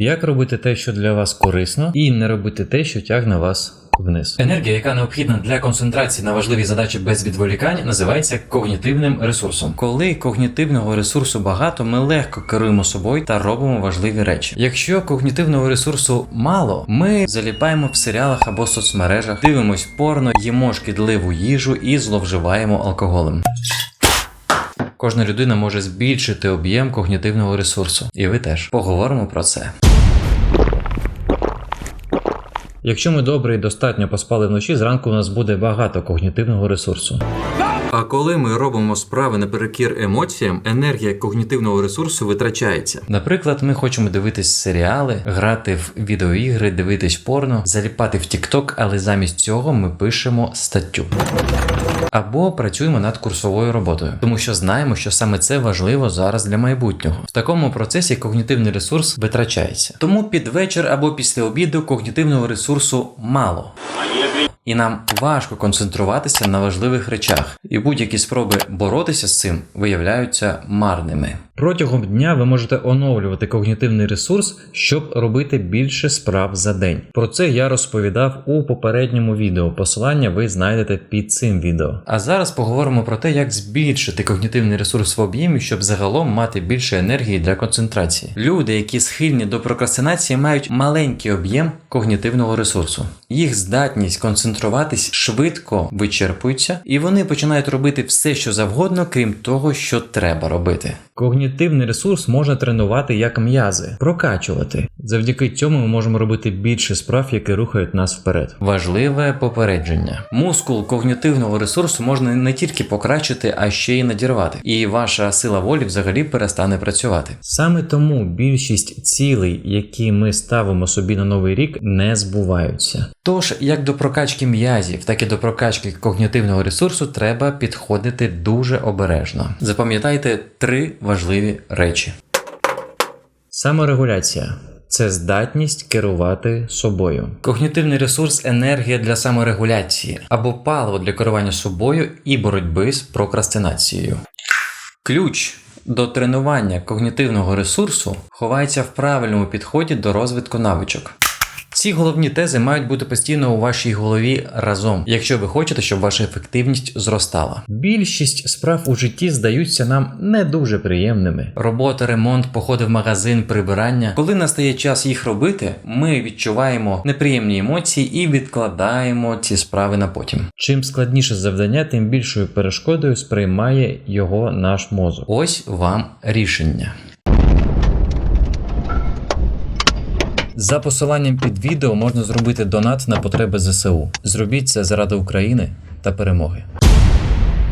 Як робити те, що для вас корисно, і не робити те, що тягне вас вниз. Енергія, яка необхідна для концентрації на важливі задачі без відволікань, називається когнітивним ресурсом. Коли когнітивного ресурсу багато, ми легко керуємо собою та робимо важливі речі. Якщо когнітивного ресурсу мало, ми заліпаємо в серіалах або соцмережах, дивимось порно, їмо шкідливу їжу і зловживаємо алкоголем. Кожна людина може збільшити об'єм когнітивного ресурсу, і ви теж поговоримо про це. Якщо ми добре і достатньо поспали вночі, зранку у нас буде багато когнітивного ресурсу. А коли ми робимо справи наперекір емоціям, енергія когнітивного ресурсу витрачається. Наприклад, ми хочемо дивитись серіали, грати в відеоігри, дивитись порно, заліпати в TikTok, але замість цього ми пишемо статтю. Або працюємо над курсовою роботою, тому що знаємо, що саме це важливо зараз для майбутнього. В такому процесі когнітивний ресурс витрачається. Тому під вечір або після обіду когнітивного ресурсу мало. І нам важко концентруватися на важливих речах, і будь-які спроби боротися з цим виявляються марними. Протягом дня ви можете оновлювати когнітивний ресурс, щоб робити більше справ за день. Про це я розповідав у попередньому відео. Посилання ви знайдете під цим відео. А зараз поговоримо про те, як збільшити когнітивний ресурс в об'ємі, щоб загалом мати більше енергії для концентрації. Люди, які схильні до прокрастинації, мають маленький об'єм когнітивного ресурсу. Їх здатність концентруватись швидко вичерпується, і вони починають робити все, що завгодно, крім того, що треба робити. Когнітивний ресурс можна тренувати як м'язи, прокачувати. Завдяки цьому ми можемо робити більше справ, які рухають нас вперед. Важливе попередження. Мускул когнітивного ресурсу можна не тільки покращити, а ще й надірвати. І ваша сила волі взагалі перестане працювати. Саме тому більшість цілей, які ми ставимо собі на новий рік, не збуваються. Тож, як до прокачки м'язів, так і до прокачки когнітивного ресурсу треба підходити дуже обережно. Запам'ятайте три важливі речі. Саморегуляція. Це здатність керувати собою. Когнітивний ресурс енергія для саморегуляції або паливо для керування собою і боротьби з прокрастинацією. Ключ до тренування когнітивного ресурсу ховається в правильному підході до розвитку навичок. Ці головні тези мають бути постійно у вашій голові разом, якщо ви хочете, щоб ваша ефективність зростала. Більшість справ у житті здаються нам не дуже приємними. Робота, ремонт, походи в магазин, прибирання. Коли настає час їх робити, ми відчуваємо неприємні емоції і відкладаємо ці справи на потім. Чим складніше завдання, тим більшою перешкодою сприймає його наш мозок. Ось вам рішення. За посиланням під відео можна зробити донат на потреби ЗСУ. Зробіть це заради України та перемоги.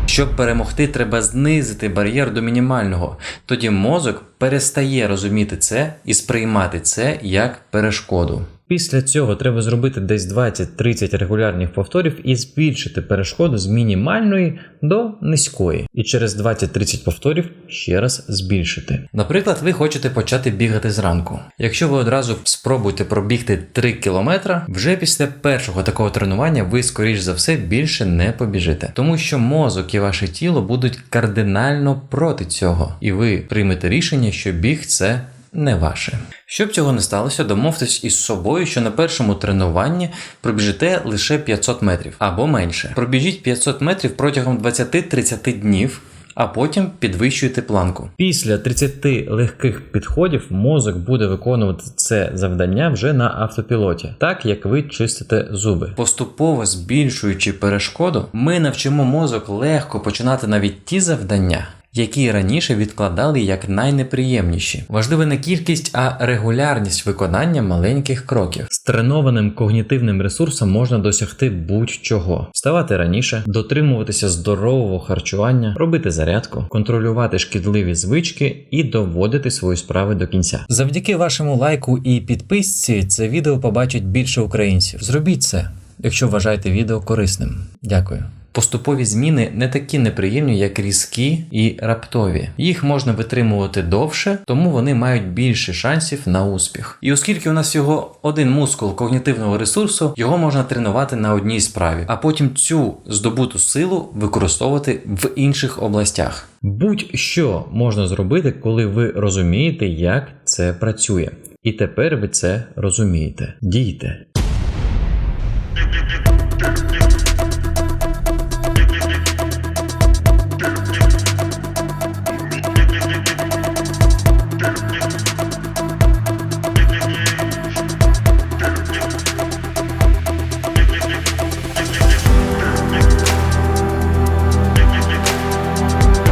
Щоб перемогти, треба знизити бар'єр до мінімального. Тоді мозок перестає розуміти це і сприймати це як перешкоду. Після цього треба зробити десь 20-30 регулярних повторів і збільшити перешкоду з мінімальної до низької. І через 20-30 повторів ще раз збільшити. Наприклад, ви хочете почати бігати зранку. Якщо ви одразу спробуєте пробігти 3 км, вже після першого такого тренування ви, скоріш за все, більше не побіжите. Тому що мозок і ваше тіло будуть кардинально проти цього, і ви приймете рішення, що біг це не ваше. Щоб цього не сталося, домовтесь із собою, що на першому тренуванні пробіжите лише 500 метрів або менше. Пробіжіть 500 метрів протягом 20-30 днів. А потім підвищуйте планку. Після 30 легких підходів мозок буде виконувати це завдання вже на автопілоті, так як ви чистите зуби. Поступово збільшуючи перешкоду, ми навчимо мозок легко починати навіть ті завдання, які раніше відкладали як найнеприємніші. Важлива не кількість, а регулярність виконання маленьких кроків. З тренованим когнітивним ресурсом можна досягти будь-чого: вставати раніше, дотримуватися здорового харчування, робити зарядку, контролювати шкідливі звички і доводити свої справи до кінця. Завдяки вашому лайку і підписці це відео побачить більше українців. Зробіть це, якщо вважаєте відео корисним. Дякую. Поступові зміни не такі неприємні, як різкі і раптові. Їх можна витримувати довше, тому вони мають більше шансів на успіх. І оскільки у нас всього один мускул когнітивного ресурсу, його можна тренувати на одній справі, а потім цю здобуту силу використовувати в інших областях. Будь-що можна зробити, коли ви розумієте, як це працює. І тепер ви це розумієте. Дійте.